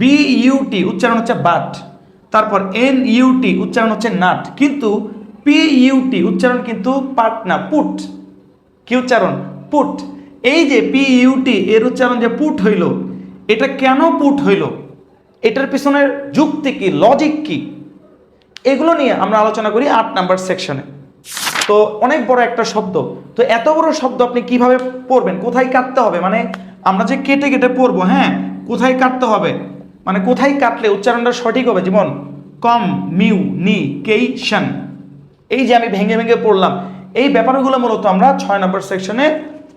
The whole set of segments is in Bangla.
বি ইউটি উচ্চারণ হচ্ছে বাট তারপর এন ইউটি উচ্চারণ হচ্ছে নাট কিন্তু পি ইউটি উচ্চারণ কিন্তু পাট না পুট কি উচ্চারণ? পুট এই যে পি ইউটি এর উচ্চারণ যে পুট হইল, এটা কেন পুট হইল? এটার পিছনের যুক্তি কি লজিক কি? এগুলো নিয়ে আমরা আলোচনা করি আট নাম্বার সেকশনে তো অনেক বড় একটা শব্দ। তো এত বড় শব্দ আপনি কীভাবে পড়বেন? কোথায় কাটতে হবে? মানে আমরা যে কেটে কেটে পড়ব হ্যাঁ? কোথায় কাটতে হবে? মানে কোথায় কাটলে উচ্চারণটা সঠিক হবে যেমন কম, মিউ, নি কেইশন এই যে আমি ভেঙে ভেঙে পড়লাম, এই ব্যাপারগুলো মূলত আমরা ছয় নম্বর সেকশনে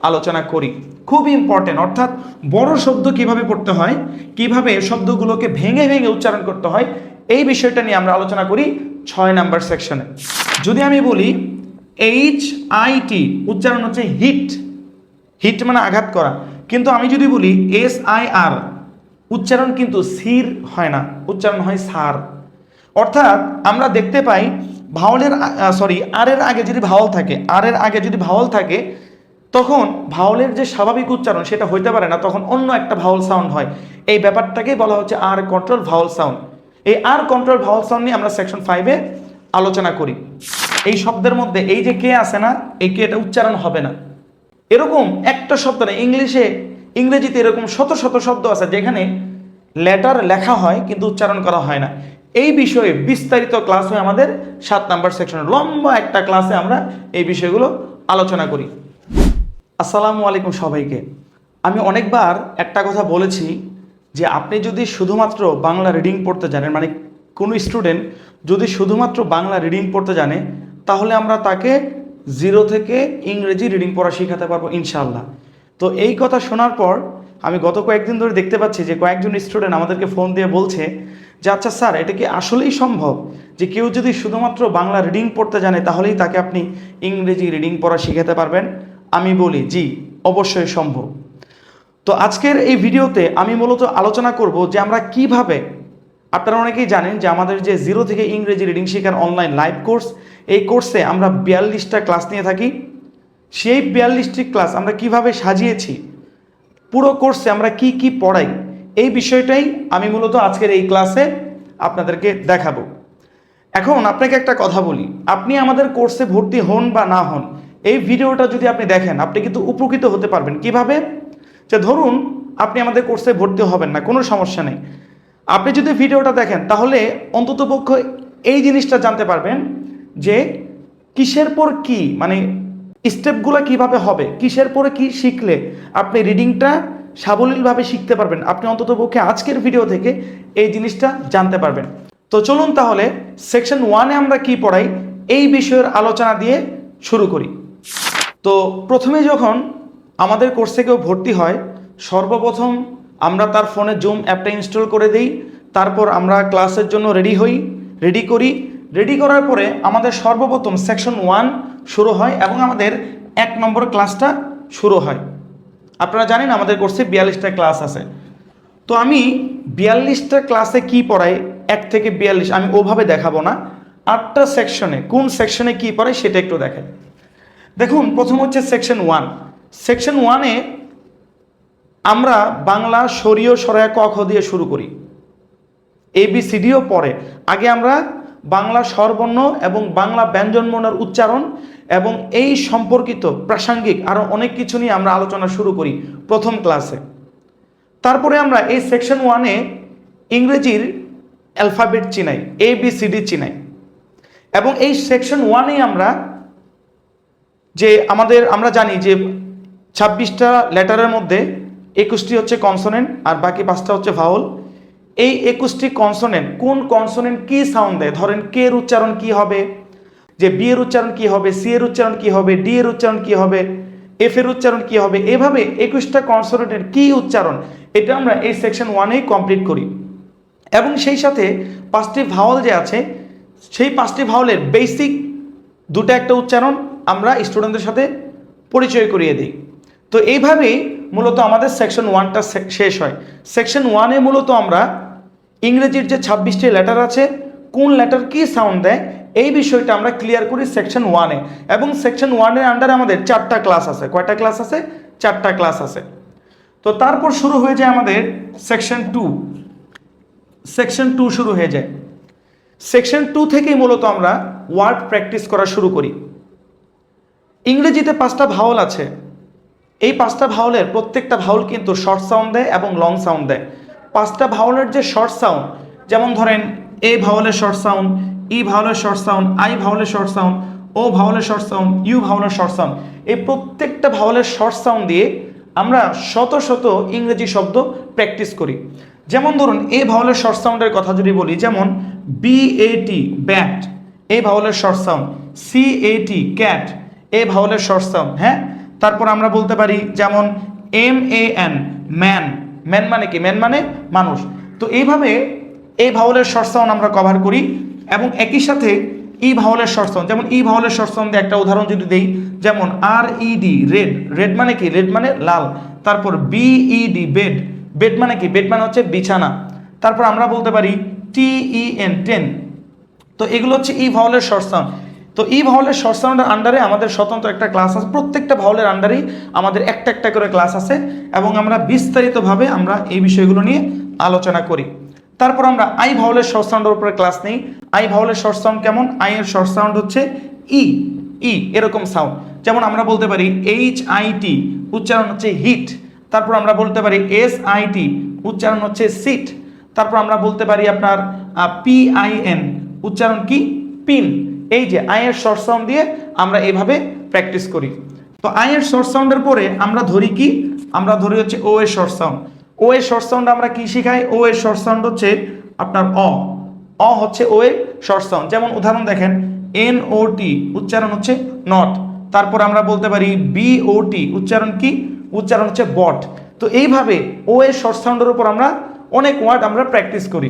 আলোচনা করি। খুব ইম্পর্টেন্ট অর্থাৎ বড় শব্দ কীভাবে পড়তে হয়, কীভাবে শব্দগুলোকে ভেঙে ভেঙে উচ্চারণ করতে হয়, এই বিষয়টা নিয়ে আমরা আলোচনা করি ছয় নাম্বার সেকশনে। যদি আমি বলি এইচ আই টি উচ্চারণ হচ্ছে হিট হিট মানে আঘাত করা। কিন্তু আমি যদি বলি এস আই আর উচ্চারণ কিন্তু সির হয় না, উচ্চারণ হয় সার। অর্থাৎ আমরা দেখতে পাই ভাওলের সরি আর এর আগে যদি ভাওল থাকে, আর এর আগে যদি ভাওয়াল থাকে, তখন ভাওলের যে স্বাভাবিক উচ্চারণ সেটা হইতে পারে না, তখন অন্য একটা ভাওয়াল সাউন্ড হয়। এই ব্যাপারটাকেই বলা হচ্ছে আর কন্ট্রোল ভাওল সাউন্ড এই আর কন্ট্রোল ভাওয়াল সাউন্ড নিয়ে আমরা সেকশন ফাইভে আলোচনা করি। এই শব্দের মধ্যে এই যে কে আছে না, এই কে এটা উচ্চারণ হবে না। এরকম একটা শব্দ না, ইংলিশে ইংরেজিতে এরকম শত শত শব্দ আছে যেখানে লেটার লেখা হয় কিন্তু উচ্চারণ করা হয় না। এই বিষয়ে বিস্তারিত ক্লাস হয় আমাদের সাত নাম্বার সেকশনে লম্বা একটা ক্লাসে আমরা এই বিষয়গুলো আলোচনা করি। আসসালামু আলাইকুম সবাইকে। আমি অনেকবার একটা কথা বলেছি যে আপনি যদি শুধুমাত্র বাংলা রিডিং পড়তে জানেন মানে কোনো স্টুডেন্ট যদি শুধুমাত্র বাংলা রিডিং পড়তে জানে, তাহলে আমরা তাকে জিরো থেকে ইংরেজি রিডিং পড়া শেখাতে পারব ইনশাল্লাহ তো এই কথা শোনার পর আমি গত কয়েকদিন ধরে দেখতে পাচ্ছি যে কয়েকজন স্টুডেন্ট আমাদেরকে ফোন দিয়ে বলছে যে আচ্ছা স্যার, এটা কি আসলেই সম্ভব যে কেউ যদি শুধুমাত্র বাংলা রিডিং পড়তে জানে, তাহলেই তাকে আপনি ইংরেজি রিডিং পড়া শেখাতে পারবেন? আমি বলি, জি, অবশ্যই সম্ভব। তো আজকের এই ভিডিওতে আমি মূলত আলোচনা করব যে আমরা কীভাবে, আপনারা অনেকেই জানেন যে আমাদের যে জিরো থেকে ইংরেজি রিডিং শেখার অনলাইন লাইভ কোর্স এই কোর্সে আমরা বিয়াল্লিশটা ক্লাস নিয়ে থাকি। সেই বিয়াল্লিশটি ক্লাস আমরা কীভাবে সাজিয়েছি? পুরো কোর্সে আমরা কি কি পড়াই? এই বিষয়টাই আমি মূলত আজকের এই ক্লাসে আপনাদেরকে দেখাবো। এখন আপনাকে একটা কথা বলি, আপনি আমাদের কোর্সে ভর্তি হন বা না হন, এই ভিডিওটা যদি আপনি দেখেন, আপনি কিন্তু উপকৃত হতে পারবেন। কীভাবে? যে ধরুন, আপনি আমাদের কোর্সে ভর্তি হবেন না, কোনো সমস্যা নেই। আপনি যদি ভিডিওটা দেখেন, তাহলে অন্ততপক্ষ এই জিনিসটা জানতে পারবেন যে কিসের পর কি মানে স্টেপগুলো কীভাবে হবে, কিসের পরে কি শিখলে আপনি রিডিংটা সাবলীলভাবে শিখতে পারবেন, আপনি অন্ততপক্ষে আজকের ভিডিও থেকে এই জিনিসটা জানতে পারবেন। তো চলুন তাহলে সেকশন ওয়ানে আমরা কি পড়াই, এই বিষয়ের আলোচনা দিয়ে শুরু করি। তো প্রথমে যখন আমাদের কোর্সে কেউ ভর্তি হয়, সর্বপ্রথম আমরা তার ফোনে জুম অ্যাপটা ইনস্টল করে দিই, তারপর আমরা ক্লাসের জন্য রেডি হই রেডি করি। রেডি করার পরে আমাদের সর্বপ্রথম সেকশন ওয়ান শুরু হয় এবং আমাদের এক নম্বর ক্লাসটা শুরু হয়। আপনারা জানেন আমাদের কোর্সে বিয়াল্লিশটা ক্লাস আছে। তো আমি বিয়াল্লিশটা ক্লাসে কি পড়াই? এক থেকে বিয়াল্লিশ, আমি ওভাবে দেখাবো না। আটটা সেকশনে, কোন সেকশনে কি পড়াই সেটা একটু দেখাই। দেখুন, প্রথম হচ্ছে সেকশন ওয়ান। সেকশন ওয়ানে আমরা বাংলা সরিয় সরায়া ক, খ দিয়ে শুরু করি। এ, বি, সি ডিও পড়ে আগে আমরা বাংলা স্বরবর্ণ এবং বাংলা ব্যঞ্জনবর্ণের উচ্চারণ এবং এই সম্পর্কিত প্রাসঙ্গিক আরও অনেক কিছু নিয়ে আমরা আলোচনা শুরু করি প্রথম ক্লাসে। তারপরে আমরা এই সেকশন ওয়ানে ইংরেজির অ্যালফাবেট চিনাই এ বি সি ডি চিনাই। এবং এই সেকশন ওয়ানেই আমরা যে আমাদের, আমরা জানি যে ছাব্বিশটা লেটারের মধ্যে একুশটি হচ্ছে কনসোনেন্ট আর বাকি পাঁচটা হচ্ছে ভাওল এই একুশটি কনসোনেন্ট কোন কনসোনেন্ট কি সাউন্ড দেয়? ধরেন, কে এর উচ্চারণ কি হবে? যে বি এর উচ্চারণ কি হবে, সি এর উচ্চারণ কি হবে, ডি এর উচ্চারণ কি হবে, এফ এর উচ্চারণ কি হবে, এভাবে একুশটা কনসোনেন্টের কি উচ্চারণ, এটা আমরা এই সেকশন ওয়ানেই কমপ্লিট করি। এবং সেই সাথে পাঁচটি ভাওয়াল যে আছে, সেই পাঁচটি ভাওয়ালের বেসিক দুটো একটা উচ্চারণ আমরা স্টুডেন্টদের সাথে পরিচয় করিয়ে দিই। তো এইভাবেই মূলত আমাদের সেকশন ওয়ানটা শেষ হয়। সেকশন ওয়ানে মূলত আমরা ইংরেজির যে ছাব্বিশটি লেটার আছে, কোন লেটার কি সাউন্ড দেয় এই বিষয়টা আমরা ক্লিয়ার করি সেকশন ওয়ানে এবং সেকশন ওয়ানের আন্ডারে আমাদের চারটা ক্লাস আছে। কয়টা ক্লাস আছে? চারটা ক্লাস আছে। তো তারপর শুরু হয়ে যায় আমাদের সেকশন টু সেকশন টু শুরু হয়ে যায়। সেকশন টু থেকেই মূলত আমরা ওয়ার্ড প্র্যাকটিস করা শুরু করি। ইংরেজিতে পাঁচটা ভাওল আছে। এই পাঁচটা ভাওয়ালের প্রত্যেকটা ভাওয়াল কিন্তু শর্ট সাউন্ড দেয় এবং লং সাউন্ড দেয়। পাঁচটা ভাওলের যে শর্ট সাউন্ড যেমন ধরেন, এ ভাওলের শর্ট সাউন্ড ই ভাওয়ালের শর্ট সাউন্ড আই ভাওয়ালের শর্ট সাউন্ড ও ভাওয়ালের শর্ট সাউন্ড ইউ ভাওয়ালের শর্ট সাউন্ড এই প্রত্যেকটা ভাওলের শর্ট সাউন্ড দিয়ে আমরা শত শত ইংরেজি শব্দ প্র্যাকটিস করি। যেমন ধরুন, এ ভাওয়ালের শর্ট সাউন্ডের কথা যদি বলি, যেমন বি এ টি ব্যাট এই ভাওলের short sound C A T cat A ভাওলের short sound হ্যাঁ? তারপর আমরা বলতে পারি, যেমন M A N man man মানে কি? ম্যান মানে মানুষ। তো এইভাবে এই ভাওলের শর্ট সাউন্ড আমরা কভার করি এবং একই সাথে ই ভাওলের শর্ট সাউন্ড যেমন ই ভাওলের শর্ট সাউন্ড একটা উদাহরণ যদি দেই, যেমন R E D red red মানে কি? রেড মানে লাল। তারপর B E D bed bed মানে কি? বেড মানে হচ্ছে বিছানা। তারপর আমরা বলতে পারি টি ই এন টেন তো এগুলো হচ্ছে ই ভাওলের শর্ট সাউন্ড তো ই ভাওলের শর্ট সাউন্ডের আন্ডারে আমাদের স্বতন্ত্র একটা ক্লাস আছে। প্রত্যেকটা ভাওয়ালের আন্ডারেই আমাদের একটা একটা করে ক্লাস আছে এবং আমরা বিস্তারিতভাবে আমরা এই বিষয়গুলো নিয়ে আলোচনা করি। তারপর আমরা আই ভাওয়ালের শর্ট সাউন্ডের উপরে ক্লাস নেই। আই ভাওয়ালের শর্ট সাউন্ড কেমন? আই এর শর্ট সাউন্ড হচ্ছে ই ই এরকম সাউন্ড যেমন আমরা বলতে পারি এইচ আই টি উচ্চারণ হচ্ছে হিট তারপর আমরা বলতে পারি এস আই টি উচ্চারণ হচ্ছে সিট তারপর আমরা বলতে পারি আপনার পি আই এন উচ্চারণ কি? পিন এই যে আয়ের শর্ট সাউন্ড দিয়ে আমরা এভাবে প্র্যাকটিস করি। তো আয়ের শর্ট সাউন্ডের পরে আমরা ধরি কি? আমরা ধরি হচ্ছে ও এর শর্ট সাউন্ড ও এর শর্ট সাউন্ড আমরা কি শিখাই? ও এর শর্ট সাউন্ড হচ্ছে আপনার অ। অ হচ্ছে ও এর শর্ট সাউন্ড যেমন উদাহরণ দেখেন এন ও টি উচ্চারণ হচ্ছে নট তারপর আমরা বলতে পারি বি ও টি উচ্চারণ কি? উচ্চারণ হচ্ছে বট। তো এইভাবে ও এর শর্ট সাউন্ডের উপর আমরা অনেক ওয়ার্ড আমরা প্র্যাকটিস করি।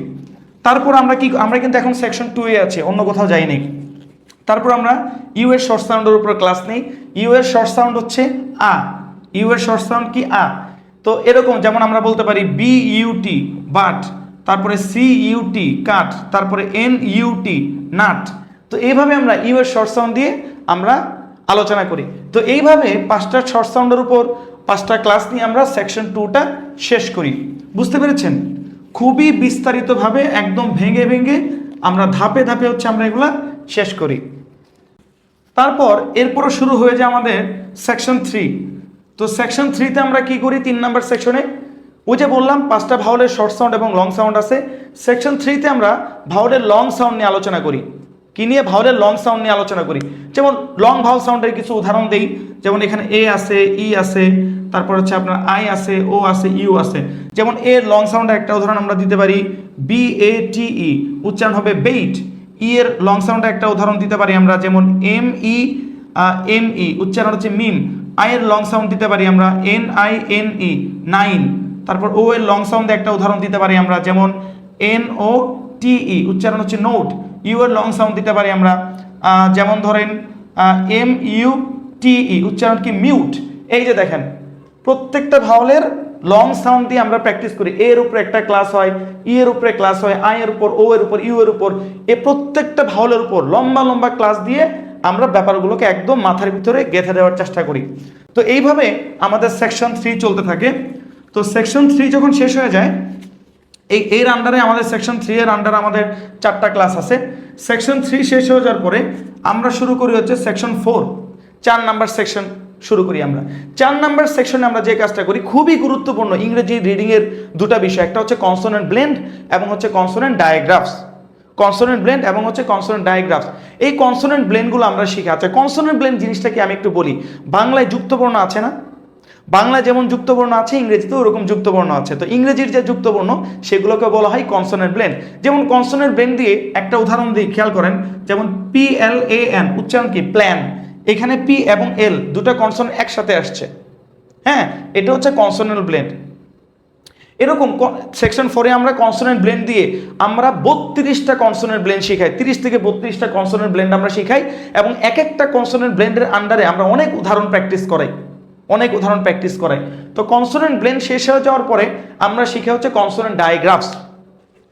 তারপর আমরা কি, আমরা কিন্তু এখন সেকশন টু এ আছি, অন্য কোথাও যাইনি। তারপর আমরা ইউ এর শর্ট সাউন্ডের উপর ক্লাস নেই। ইউ এর শর্ট সাউন্ড হচ্ছে আ। ইউ এর শর্ট সাউন্ড কি? আ। তো এরকম যেমন আমরা বলতে পারি বি ইউটি বাট তারপরে সি ইউটি কাট তারপরে এন ইউটি নাট তো এইভাবে আমরা ইউ এর শর্ট সাউন্ড দিয়ে আমরা আলোচনা করি। তো এইভাবে পাঁচটা শর্ট সাউন্ডের উপর, পাঁচটা ক্লাস নিয়ে আমরা সেকশন টুটা শেষ করি। বুঝতে পেরেছেন? খুবই বিস্তারিতভাবে একদম ভেঙে ভেঙে আমরা ধাপে ধাপে হচ্ছে আমরা এগুলা শেষ করি। তারপর এরপরও শুরু হয়ে যায় আমাদের সেকশন থ্রি তো সেকশন থ্রিতে আমরা কি করি? তিন নাম্বার সেকশনে ওই যে বললাম, পাঁচটা ভাওয়ালের শর্ট সাউন্ড এবং লং সাউন্ড আছে। সেকশন থ্রিতে আমরা ভাওয়ালের লং সাউন্ড নিয়ে আলোচনা করি। কি নিয়ে? ভাওয়ালের লং সাউন্ড নিয়ে আলোচনা করি। যেমন লং ভাওয়াল সাউন্ডের কিছু উদাহরণ দেই। যেমন এখানে এ আছে, ই আছে, তারপর হচ্ছে আপনার আই আছে, ও আছে, ইউ আছে। যেমন এর লং সাউন্ডের একটা উদাহরণ আমরা দিতে পারি। বি এ টি ই, উচ্চারণ হবে বেইট ই এর লং সাউন্ডের একটা উদাহরণ দিতে পারি আমরা। যেমন এম ই এম ই, উচ্চারণ হচ্ছে মিম। আই এর লং সাউন্ড দিতে পারি আমরা N I N E nine তারপর ও এর লং সাউন্ডে একটা উদাহরণ দিতে পারি আমরা, যেমন এন ও টি ই উচ্চারণ হচ্ছে নোট ইউ এর লং সাউন্ড দিতে পারি আমরা যেমন ধরেন এম ইউ টি ই উচ্চারণ কি মিউট এই যে দেখেন, প্রত্যেকটা ভাওলের লং সাউন্ড দিয়ে আমরা প্র্যাকটিস করি। এর উপরে একটা ক্লাস হয় ই এর উপরে ক্লাস হয় আই এর উপর ও এর উপর ইউ এর উপর। এ প্রত্যেকটা ভাওলের উপর লম্বা লম্বা ক্লাস দিয়ে আমরা ব্যাপারগুলোকে একদম মাথার ভিতরে গেঁথে দেওয়ার চেষ্টা করি। তো এইভাবে আমাদের সেকশন থ্রি চলতে থাকে। তো সেকশন থ্রি যখন শেষ হয়ে যায়, এই এর আন্ডারে আমাদের সেকশন থ্রি এর আন্ডারে আমাদের চারটা ক্লাস আছে। সেকশন থ্রি শেষ হয়ে যাওয়ার পরে আমরা শুরু করি হচ্ছে সেকশন ফোর চার নাম্বার সেকশন শুরু করি আমরা। চার নাম্বার সেকশনে আমরা যে কাজটা করি, খুবই গুরুত্বপূর্ণ ইংরেজি রিডিংয়ের দুটা বিষয়। একটা হচ্ছে কনসোনেন্ট ব্লেন্ড এবং হচ্ছে কনসোনেন্ট ডায়াগ্রাফস কনসোনেন্ট ব্লেন্ড এবং হচ্ছে কনসোনেন্ট ডায়াগ্রাফস এই কনসোনেন্ট ব্লেন্ডগুলো আমরা শিখে আচ্ছা কনসোনেন্ট ব্লেন্ড জিনিসটাকে আমি একটু বলি। বাংলায় যুক্তবর্ণ আছে না? বাংলায় যেমন যুক্তবর্ণ আছে, ইংরেজিতেও ওরকম যুক্তবর্ণ আছে। তো ইংরেজির যে যুক্তবর্ণ, সেগুলোকে বলা হয় কনসোনেন্ট ব্লেন্ড যেমন কনসোনেন্ট ব্লেন্ড দিয়ে একটা উদাহরণ দিয়ে খেয়াল করেন, যেমন পি এল এ এন উচ্চারণ কি? প্ল্যান এখানে পি এবং এল দুটো কনসোনেন্ট একসাথে আসছে। হ্যাঁ এটা হচ্ছে কনসোনেন্ট ব্লেন্ড এরকম সেকশন ফোরে আমরা কনসোনেন্ট ব্লেন্ড দিয়ে আমরা বত্রিশটা কনসোনেন্ট ব্লেন্ড শিখাই। তিরিশ থেকে বত্রিশটা কনসোনেন্ট ব্লেন্ড আমরা শিখাই এবং এক একটা কনসোনেন্ট ব্লেন্ডের আন্ডারে আমরা অনেক উদাহরণ প্র্যাকটিস করাই। অনেক উদাহরণ প্র্যাকটিস করাই। তো কনসোনেন্ট ব্লেন্ড শেষ হয়ে যাওয়ার পরে আমরা শিখে হচ্ছে কনসোনেন্ট ডায়াগ্রাফস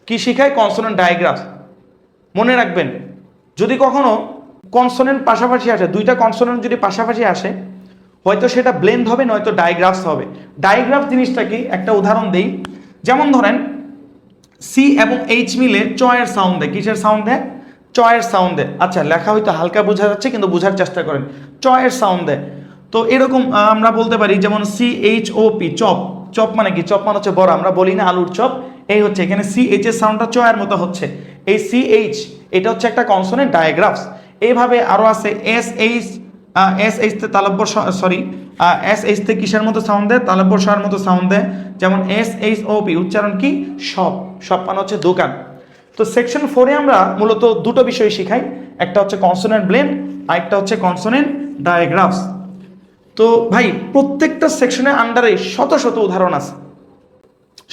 কি শিখাই? কনসোনেন্ট ডায়াগ্রাফস মনে রাখবেন, যদি কখনো কনসোনেন্ট পাশাপাশি আসে, দুইটা কনসোনেন্ট যদি পাশাপাশি আসে হয়তো সেটা ব্লেন্ড হবে, নয়তো ডায়াগ্রাফস হবে। ডায়াগ্রাফ জিনিসটা কি একটা উদাহরণ দেই। যেমন ধরেন সি এবং এইচ মিলে চয়ের সাউন্ড দেয়। কিসের সাউন্ড দেয়? চয়ের সাউন্ড দেয়। আচ্ছা লেখা হয়তো হালকা বোঝা যাচ্ছে, কিন্তু বোঝার চেষ্টা করেন। চয়ের সাউন্ড দেয়। তো এরকম আমরা বলতে পারি, যেমন C H O P chop. Chop মানে কি? চপ মানে হচ্ছে বড়। আমরা বলি না আলুর চপ। এই হচ্ছে, এখানে সি এইচ এর সাউন্ডটা চয়ের মতো হচ্ছে। এই সি এইচ এটা হচ্ছে একটা কনসোনেন্ট ডায়াগ্রাফস এইভাবে আরও আছে এস এইচ এস এইচ তে তালব্য সরি এস এইচ তে কিসের মতো সাউন্ড দেয়? তালব্য স্বরের মতো সাউন্ড দেয়। যেমন এস এইচ ও পি, উচ্চারণ কি? শপ শপ মানে হচ্ছে দোকান। তো সেকশন ফোরে আমরা মূলত দুটো বিষয় শিখাই। একটা হচ্ছে কনসোনেন্ট ব্লেন্ড আর একটা হচ্ছে কনসোনেন্ট ডায়াগ্রাফস তো ভাই, প্রত্যেকটা সেকশনের আন্ডারে শত শত উদাহরণ আছে।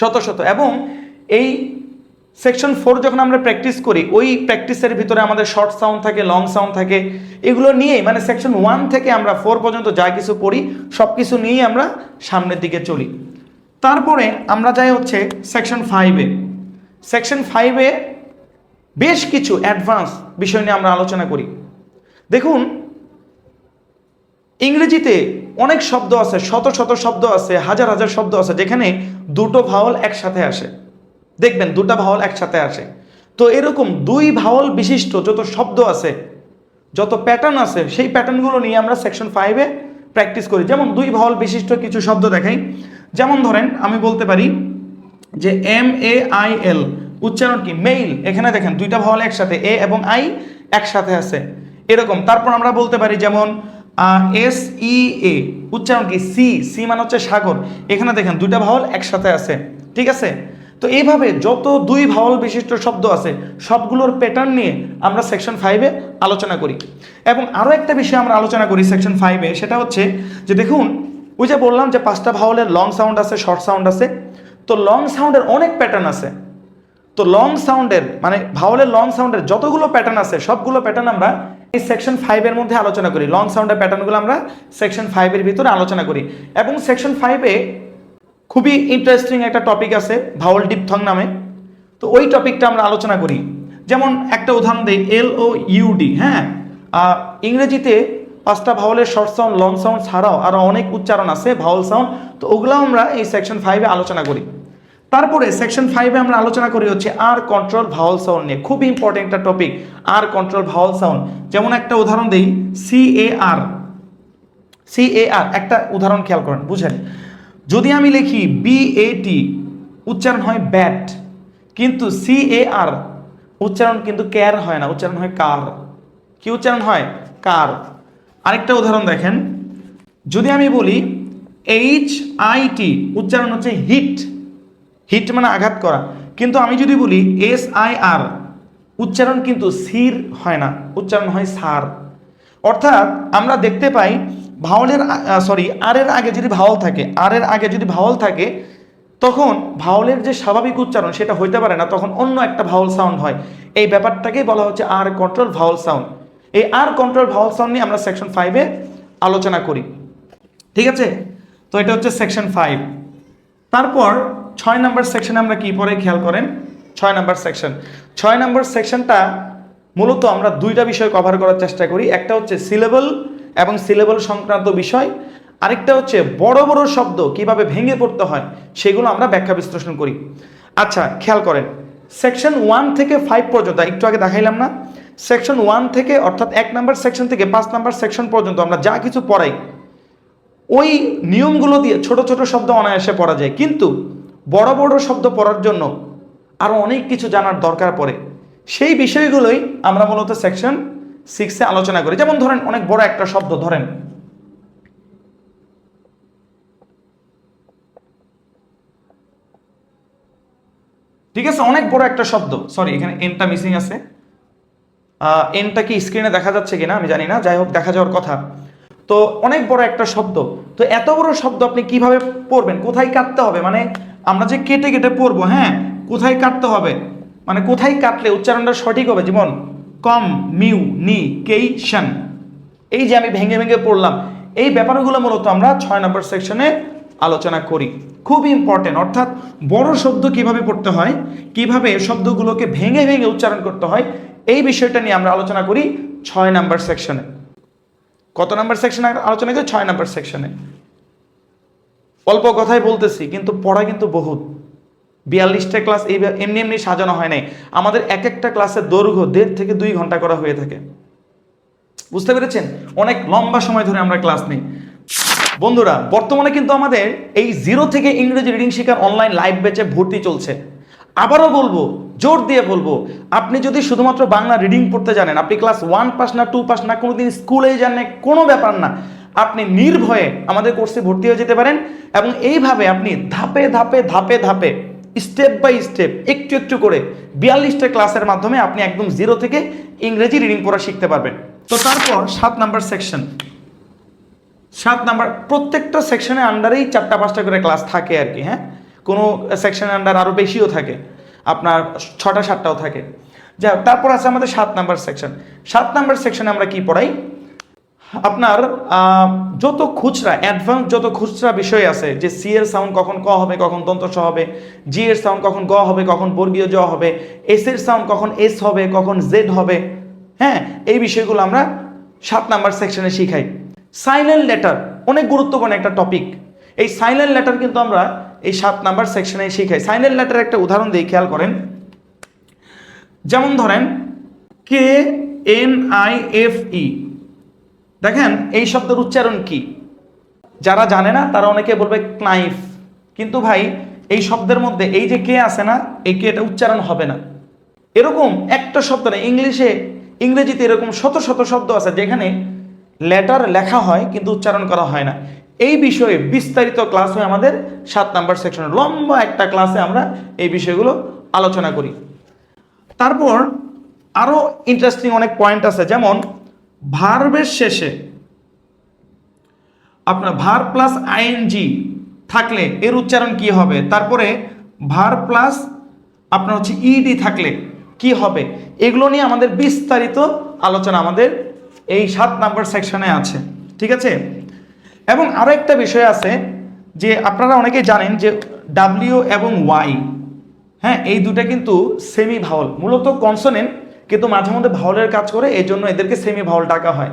শত শত। এবং এই সেকশন ফোর যখন আমরা প্র্যাকটিস করি, ওই প্র্যাকটিসের ভিতরে আমাদের শর্ট সাউন্ড থাকে লং সাউন্ড থাকে, এগুলো নিয়েই মানে সেকশন ওয়ান থেকে আমরা ফোর পর্যন্ত যা কিছু পড়ি সব কিছু নিয়েই আমরা সামনের দিকে চলি। তারপরে আমরা যাই হচ্ছে সেকশন ফাইভে সেকশন ফাইভে বেশ কিছু অ্যাডভান্স বিষয় নিয়ে আমরা আলোচনা করি। দেখুন, ইংরেজিতে অনেক শব্দ আছে, শত শত শব্দ আছে, হাজার হাজার শব্দ আছে, যেখানে দুটো ভাওল একসাথে আসে। দেখবেন দুটা ভাওয়াল একসাথে আসে। তো এরকম দুই ভাওয়াল বিশিষ্ট যত শব্দ আছে, যত প্যাটার্ন আছে, সেই প্যাটার্নগুলো নিয়ে আমরা সেকশন ফাইভে প্র্যাকটিস করি। যেমন দুই ভাওয়াল বিশিষ্ট কিছু শব্দ দেখাই। যেমন ধরেন, আমি বলতে পারি যে এম এ আই এল উচ্চারণ কি? মেইল এখানে দেখেন, দুইটা ভাওয়াল একসাথে এ এবং আই একসাথে আছে। এরকম। তারপর আমরা বলতে পারি যেমন এস ই এ উচ্চারণ কি? সি সি মানে হচ্ছে সাগর। এখানে দেখেন, দুইটা ভাওয়াল একসাথে আছে। ঠিক আছে? তো এইভাবে যত দুই ভাওয়াল বিশিষ্ট শব্দ আছে, সবগুলোর প্যাটার্ন নিয়ে আমরা সেকশন ফাইভে আলোচনা করি। এবং আরও একটা বিষয় আমরা আলোচনা করি সেকশন ফাইভে সেটা হচ্ছে যে দেখুন, ওই যে বললাম যে পাঁচটা ভাওয়ালের লং সাউন্ড আছে শর্ট সাউন্ড আছে, তো লং সাউন্ডের অনেক প্যাটার্ন আছে। তো লং সাউন্ডের মানে ভাওয়ালের লং সাউন্ডের যতগুলো প্যাটার্ন আছে, সবগুলো প্যাটার্ন আমরা এই সেকশন ফাইভের মধ্যে আলোচনা করি। লং সাউন্ডের প্যাটার্নগুলো আমরা সেকশন ফাইভের ভিতরে আলোচনা করি। এবং সেকশন ফাইভে খুবই ইন্টারেস্টিং একটা টপিক আছে ভাওয়াল ডিপথং নামে। তো ওই টপিকটা আমরা আলোচনা করি। যেমন একটা উদাহরণ দিই এল ও ইউডি হ্যাঁ? ইংরেজিতে পাঁচটা ভাওয়ালের শর্ট সাউন্ড লং সাউন্ড ছাড়াও আরও অনেক উচ্চারণ আছে ভাওয়াল সাউন্ড তো ওগুলো আমরা এই সেকশন ফাইভে আলোচনা করি। তারপরে সেকশন ফাইভে আমরা আলোচনা করি হচ্ছে আর কন্ট্রোল ভাওয়াল সাউন্ড নিয়ে। খুব ইম্পর্টেন্ট একটা টপিক আর কন্ট্রোল ভাওয়াল সাউন্ড যেমন একটা উদাহরণ দিই সি এ আর সি এ আর একটা উদাহরণ খেয়াল করেন বুঝেন যদি আমি লিখি বি এ টি উচ্চারণ হয় ব্যাট কিন্তু সি এ আর উচ্চারণ কিন্তু ক্যার হয় না, উচ্চারণ হয় কার কি উচ্চারণ হয়? কার আরেকটা উদাহরণ দেখেন। যদি আমি বলি এইচ আই টি উচ্চারণ হচ্ছে হিট হিট মানে আঘাত করা। কিন্তু আমি যদি বলি এস আই আর উচ্চারণ কিন্তু সির হয় না, উচ্চারণ হয় সার। অর্থাৎ আমরা দেখতে পাই ভাওয়ালের সরি আর এর আগে যদি ভাওল থাকে আর এর আগে যদি ভাওল থাকে, তখন ভাওয়ালের যে স্বাভাবিক উচ্চারণ সেটা হইতে পারে না, তখন অন্য একটা ভাওল সাউন্ড হয়। এই ব্যাপারটাকেই বলা হচ্ছে আর কন্ট্রোল ভাওল সাউন্ড এই আর কন্ট্রোল ভাওয়াল সাউন্ড নিয়ে আমরা সেকশন ফাইভে আলোচনা করি। ঠিক আছে? তো এটা হচ্ছে সেকশন ফাইভ তারপর ছয় নম্বর সেকশনে আমরা কি পরে খেয়াল করেন? ছয় নম্বর সেকশন ছয় নম্বর সেকশনটা মূলত আমরা দুইটা বিষয় কভার করার চেষ্টা করি। একটা হচ্ছে সিলেবল এবং সিলেবল সংক্রান্ত বিষয়। আরেকটা হচ্ছে বড় বড় শব্দ কীভাবে ভেঙে পড়তে হয়, সেগুলো আমরা ব্যাখ্যা বিশ্লেষণ করি। আচ্ছা খেয়াল করেন সেকশন ওয়ান থেকে ফাইভ পর্যন্ত, একটু আগে দেখাইলাম না সেকশন ওয়ান থেকে অর্থাৎ এক নাম্বার সেকশন থেকে পাঁচ নাম্বার সেকশন পর্যন্ত আমরা যা কিছু পড়াই, ওই নিয়মগুলো দিয়ে ছোট ছোট শব্দ অনায়াসে পড়া যায়। কিন্তু বড় বড় শব্দ পড়ার জন্য আরও অনেক কিছু জানার দরকার পড়ে। সেই বিষয়গুলোই আমরা মূলত সেকশন সিক্সে আলোচনা করি। যেমন ধরেন অনেক বড় একটা শব্দ, ধরেন, ঠিক আছে? অনেক বড় একটা শব্দ। সরি এখানে এনটা মিসিং আছে। এনটা কি স্ক্রিনে দেখা যাচ্ছে কিনা? আমি জানি না। যাই হোক, দেখা যাওয়ার কথা। তো অনেক বড় একটা শব্দ। তো এত বড় শব্দ আপনি কীভাবে পড়বেন? কোথায় কাটতে হবে? মানে আমরা যে কেটে কেটে পড়ব হ্যাঁ? কোথায় কাটতে হবে? মানে কোথায় কাটলে উচ্চারণটা সঠিক হবে? যেমন কম, মিউ, নি কেইশন এই যে আমি ভেঙে ভেঙে পড়লাম, এই ব্যাপারগুলো মূলত আমরা ছয় নম্বর সেকশনে আলোচনা করি। খুব ইম্পর্টেন্ট অর্থাৎ বড় শব্দ কীভাবে পড়তে হয়, কীভাবে শব্দগুলোকে ভেঙে ভেঙে উচ্চারণ করতে হয়, এই বিষয়টা নিয়ে আমরা আলোচনা করি ছয় নাম্বার সেকশনে কত নাম্বার সেকশনে আলোচনা করি? ছয় নাম্বার সেকশনে অল্প কথাই বলতেছি, কিন্তু পড়া কিন্তু বহুত। বিয়াল্লিশটা ক্লাস এই এমনি এমনি সাজানো হয় নাই। আমাদের এক একটা ক্লাসের দৈর্ঘ্য দেড় থেকে দুই ঘণ্টা করা হয়ে থাকে। বুঝতে পেরেছেন? অনেক লম্বা সময় ধরে আমরা ক্লাস নিই। বন্ধুরা, বর্তমানে কিন্তু আমাদের এই জিরো থেকে ইংরেজি রিডিং শেখার অনলাইন লাইভ ব্যাচে ভর্তি চলছে। আবারও বলব, জোর দিয়ে বলব, আপনি যদি শুধুমাত্র বাংলা রিডিং পড়তে জানেন, আপনি ক্লাস ওয়ান পাস না টু পাস না, কোনোদিন স্কুলে জানেন কোনো ব্যাপার না, আপনি নির্ভয়ে আমাদের কোর্সে ভর্তি হয়ে যেতে পারেন এবং এইভাবে আপনি ধাপে ধাপে ধাপে ধাপে স্টেপ বাই স্টেপ, একটু একটু করে বিয়াল্লিশটা ক্লাসের মাধ্যমে আপনি একদম জিরো থেকে ইংরেজি রিডিং পড়া শিখতে পারবেন। তো তারপর সাত নাম্বার সেকশন সাত নাম্বার, প্রত্যেকটা সেকশনের আন্ডারেই চারটা পাঁচটা করে ক্লাস থাকে আর কি হ্যাঁ? কোনো সেকশনের আন্ডার আরও বেশিও থাকে, আপনার ছটা, সাতটাও থাকে। যা তারপর আছে আমাদের সাত নাম্বার সেকশন সাত নাম্বার সেকশনে আমরা কি পড়াই? আপনার যত খুচরা অ্যাডভান্স যত খুচরা বিষয় আছে, যে সি এর সাউন্ড কখন ক হবে, কখন দন্তস হবে জি এর সাউন্ড কখন গ হবে, কখন বর্গীয় জ হবে এস এর সাউন্ড কখন এস হবে, কখন জেড হবে হ্যাঁ? এই বিষয়গুলো আমরা সাত নাম্বার সেকশনে শিখাই। সাইলেন্ট লেটার অনেক গুরুত্বপূর্ণ একটা টপিক এই সাইলেন্ট লেটার কিন্তু আমরা এই সাত নাম্বার সেকশনে শিখাই। সাইলেন্ট লেটার একটা উদাহরণ দিয়ে খেয়াল করেন। যেমন ধরেন K N I F E দেখেন, এই শব্দের উচ্চারণ কি? যারা জানে না, তারা অনেকে বলবে ক্নাইফ কিন্তু ভাই, এই শব্দের মধ্যে এই যে কে আছে না, এই কে এটা উচ্চারণ হবে না। এরকম একটা শব্দ না, ইংলিশে, ইংরেজিতে এরকম শত শত শব্দ আছে যেখানে লেটার লেখা হয়, কিন্তু উচ্চারণ করা হয় না। এই বিষয়ে বিস্তারিত ক্লাস হয় আমাদের সাত নাম্বার সেকশনে লম্বা একটা ক্লাসে আমরা এই বিষয়গুলো আলোচনা করি। তারপর আরও ইন্টারেস্টিং অনেক পয়েন্ট আছে, যেমন ভার্বের শেষে, আপনার ভার প্লাস আইএনজি থাকলে এর উচ্চারণ কি হবে? তারপরে ভার প্লাস আপনার হচ্ছে ইডি থাকলে কি হবে? এগুলো নিয়ে আমাদের বিস্তারিত আলোচনা আমাদের এই সাত নাম্বার সেকশনে আছে, ঠিক আছে? এবং আরও একটা বিষয় আছে যে আপনারা অনেকেই জানেন যে ডাব্লিউ এবং ওয়াই হ্যাঁ এই দুটা কিন্তু সেমি ভাওয়াল মূলত কনসোনেন্ট কিন্তু মাঝে মধ্যে ভাওলের কাজ করে এই জন্য এদেরকে সেমি ভাওল ডাকা হয়।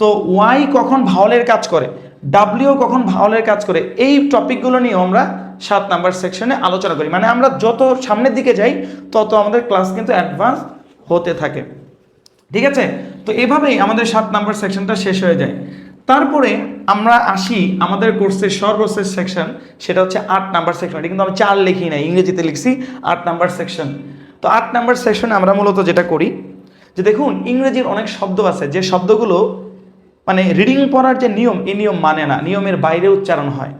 তো ওয়াই কখন ভাওলের কাজ করে ডাব্লিউ কখন ভাওলের কাজ করে, এই টপিকগুলো নিয়ে আমরা সাত নাম্বার সেকশনে আলোচনা করি। মানে আমরা যত সামনের দিকে যাই, তত আমাদের ক্লাস কিন্তু অ্যাডভান্স হতে থাকে। ঠিক আছে? তো এভাবেই আমাদের সাত নাম্বার সেকশনটা শেষ হয়ে যায়। তারপরে আমরা আসি আমাদের কোর্সের সর্বশেষ সেকশন সেটা হচ্ছে আট নাম্বার সেকশন এটা কিন্তু আমি চার লিখি না ইংরেজিতে লিখছি, আট নাম্বার সেকশন তো আট নাম্বার সেকশনে আমরা মূলত যেটা করি, যে দেখুন ইংরেজির অনেক শব্দ আছে, যে শব্দগুলো মানে রিডিং পড়ার যে নিয়ম, এই নিয়ম মানে না, নিয়মের বাইরে উচ্চারণ হয়।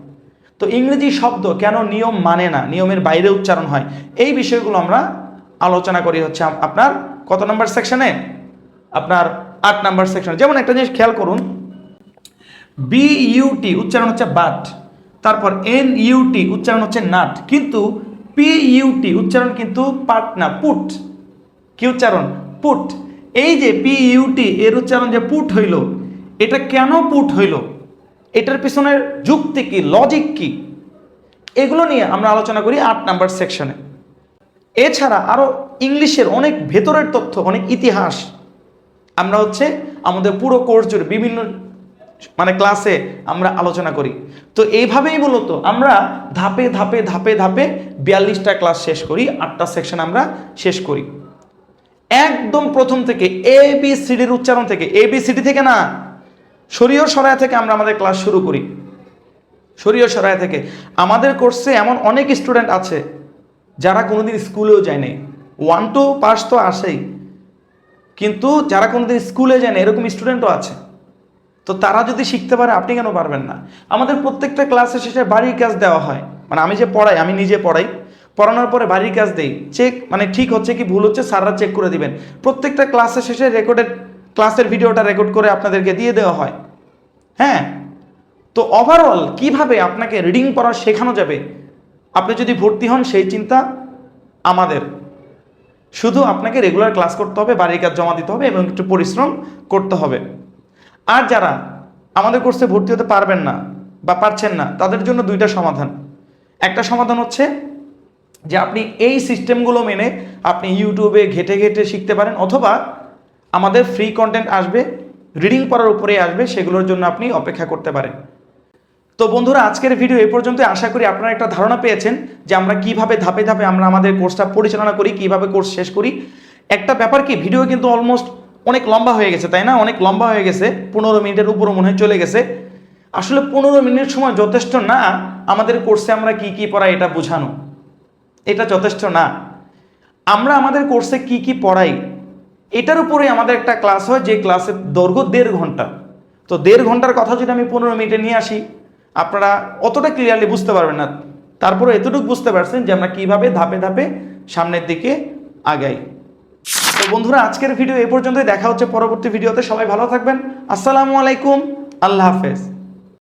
তো ইংরেজি শব্দ কেন নিয়ম মানে না, নিয়মের বাইরে উচ্চারণ হয়, এই বিষয়গুলো আমরা আলোচনা করি হচ্ছে আপনার কত নাম্বার সেকশনে আপনার আট নাম্বার সেকশনে যেমন একটা জিনিস খেয়াল করুন বি ইউটি উচ্চারণ হচ্ছে বাট তারপর এন ইউটি উচ্চারণ হচ্ছে নাট কিন্তু পি ইউটি উচ্চারণ কিন্তু পাট না পুট। কি উচ্চারণ? পুট। এই যে পি ইউটি এর উচ্চারণ যে পুট হইল, এটা কেন পুট হইল? এটার পিছনের যুক্তি কি লজিক কি? এগুলো নিয়ে আমরা আলোচনা করি আট নাম্বার সেকশনে এছাড়া আরও ইংলিশের অনেক ভেতরের তথ্য, অনেক ইতিহাস। আমরা হচ্ছে আমাদের পুরো কোর্স জুড়ে বিভিন্ন মানে ক্লাসে আমরা আলোচনা করি। তো এইভাবেই মূলত আমরা ধাপে ধাপে ধাপে ধাপে বিয়াল্লিশটা ক্লাস শেষ করি, আটটা সেকশন আমরা শেষ করি। একদম প্রথম থেকে এ বি সিডির উচ্চারণ থেকে এ বি সিডি থেকে না শরীয় সরায়া থেকে আমরা আমাদের ক্লাস শুরু করি। শরীয় সরায়া থেকে। আমাদের কোর্সে এমন অনেক স্টুডেন্ট আছে, যারা কোনোদিন স্কুলেও যায়নি ওয়ান টু পাস তো আসেই। কিন্তু যারা কোনোদিন স্কুলে যায় না এরকম স্টুডেন্টও আছে। তো তারা যদি শিখতে পারে, আপনি কেন পারবেন না? আমাদের প্রত্যেকটা ক্লাসের শেষে বাড়ির কাজ দেওয়া হয়। মানে আমি যে পড়াই, আমি নিজে পড়াই। পড়ানোর পরে বাড়ির কাজ দেই। চেক মানে ঠিক হচ্ছে কি, ভুল হচ্ছে, স্যাররা চেক করে দিবেন। প্রত্যেকটা ক্লাসের শেষে রেকর্ডেড ক্লাসের ভিডিওটা রেকর্ড করে আপনাদেরকে দিয়ে দেওয়া হয়। হ্যাঁ? তো ওভারঅল কীভাবে আপনাকে রিডিং পড়া শেখানো যাবে? আপনি যদি ভর্তি হন, সেই চিন্তা আমাদের। শুধু আপনাকে রেগুলার ক্লাস করতে হবে, বাড়ির কাজ জমা দিতে হবে এবং একটু পরিশ্রম করতে হবে। আর যারা আমাদের কোর্সে ভর্তি হতে পারবেন না বা পারছেন না, তাদের জন্য দুইটা সমাধান। একটা সমাধান হচ্ছে যে আপনি এই সিস্টেমগুলো মেনে আপনি ইউটিউবে ঘেটে ঘেটে শিখতে পারেন, অথবা আমাদের ফ্রি কন্টেন্ট আসবে রিডিং পড়ার উপরে আসবে, সেগুলোর জন্য আপনি অপেক্ষা করতে পারেন। তো বন্ধুরা, আজকের ভিডিও এই পর্যন্ত আশা করি আপনারা একটা ধারণা পেয়েছেন যে আমরা কীভাবে ধাপে ধাপে আমরা আমাদের কোর্সটা পরিচালনা করি, কীভাবে কোর্স শেষ করি। একটা ব্যাপার কি ভিডিও কিন্তু অলমোস্ট অনেক লম্বা হয়ে গেছে, তাই না? অনেক লম্বা হয়ে গেছে, পনেরো মিনিটের উপরও মনে হয় চলে গেছে। আসলে পনেরো মিনিট সময় যথেষ্ট না, আমাদের কোর্সে আমরা কি কি পড়াই এটা বোঝানো। এটা যথেষ্ট না। আমরা আমাদের কোর্সে কি কি পড়াই, এটার উপরে আমাদের একটা ক্লাস হয়, যে ক্লাসের দৈর্ঘ্য দেড় ঘণ্টা। তো দেড় ঘণ্টার কথা যদি আমি পনেরো মিনিটে নিয়ে আসি, আপনারা অতটা ক্লিয়ারলি বুঝতে পারবেন না। তারপরে এতটুকু বুঝতে পারছেন যে আমরা কীভাবে ধাপে ধাপে সামনের দিকে আগাই। তো বন্ধুরা, আজকের ভিডিও এ পর্যন্তই। দেখা হচ্ছে পরবর্তী ভিডিওতে সবাই ভালো থাকবেন। আসসালামু আলাইকুম। আল্লাহ হাফেজ।